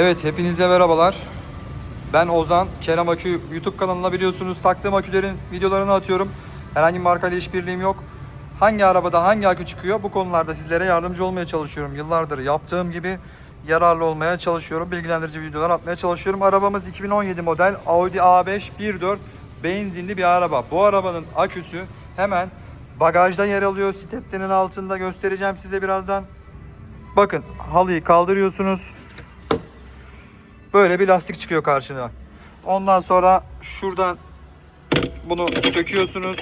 Evet hepinize merhabalar. Ben Ozan. Kerem Akü YouTube kanalına biliyorsunuz taktığım akülerin videolarını atıyorum. Herhangi bir markayla işbirliğim yok. Hangi arabada hangi akü çıkıyor bu konularda sizlere yardımcı olmaya çalışıyorum. Yıllardır yaptığım gibi yararlı olmaya çalışıyorum. Bilgilendirici videolar atmaya çalışıyorum. Arabamız 2017 model Audi A5 1.4 benzinli bir araba. Bu arabanın aküsü hemen bagajda yer alıyor. Stepnenin altında göstereceğim size birazdan. Bakın halıyı kaldırıyorsunuz. Böyle bir lastik çıkıyor karşına. Ondan sonra şuradan bunu söküyorsunuz.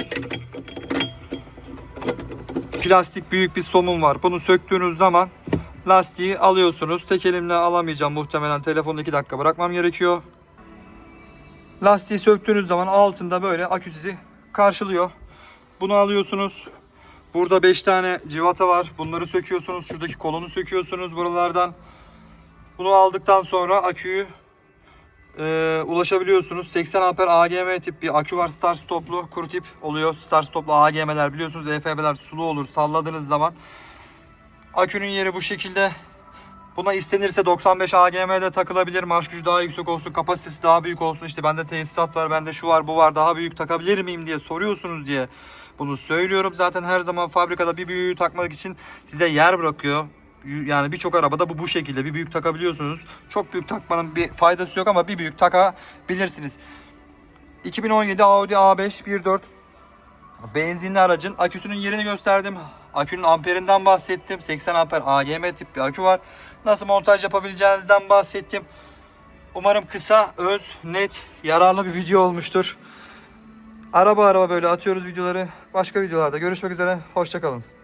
Plastik büyük bir somun var. Bunu söktüğünüz zaman lastiği alıyorsunuz. Tek elimle alamayacağım muhtemelen. Telefonu 2 dakika bırakmam gerekiyor. Lastiği söktüğünüz zaman altında böyle akü sizi karşılıyor. Bunu alıyorsunuz. Burada 5 tane civata var. Bunları söküyorsunuz. Şuradaki kolunu söküyorsunuz buralardan. Bunu aldıktan sonra aküyü e, ulaşabiliyorsunuz. 80 amper AGM tip bir akü var. Star stoplu kuru tip oluyor. Star stoplu AGM'ler biliyorsunuz EFB'ler sulu olur salladığınız zaman. Akünün yeri bu şekilde. Buna istenirse 95 AGM'de takılabilir. Marş gücü daha yüksek olsun, kapasitesi daha büyük olsun. İşte bende tesisat var, bende şu var, bu var. Daha büyük takabilir miyim diye soruyorsunuz diye bunu söylüyorum. Zaten her zaman fabrikada bir büyüğü takmak için size yer bırakıyor. Yani birçok arabada bu bu şekilde bir büyük takabiliyorsunuz. Çok büyük takmanın bir faydası yok ama bir büyük takabilirsiniz. 2017 Audi A5 1.4 benzinli aracın aküsünün yerini gösterdim. Akünün amperinden bahsettim. 80 amper AGM tip bir akü var. Nasıl montaj yapabileceğinizden bahsettim. Umarım kısa, öz, net, yararlı bir video olmuştur. Araba araba böyle atıyoruz videoları. Başka videolarda görüşmek üzere. Hoşçakalın.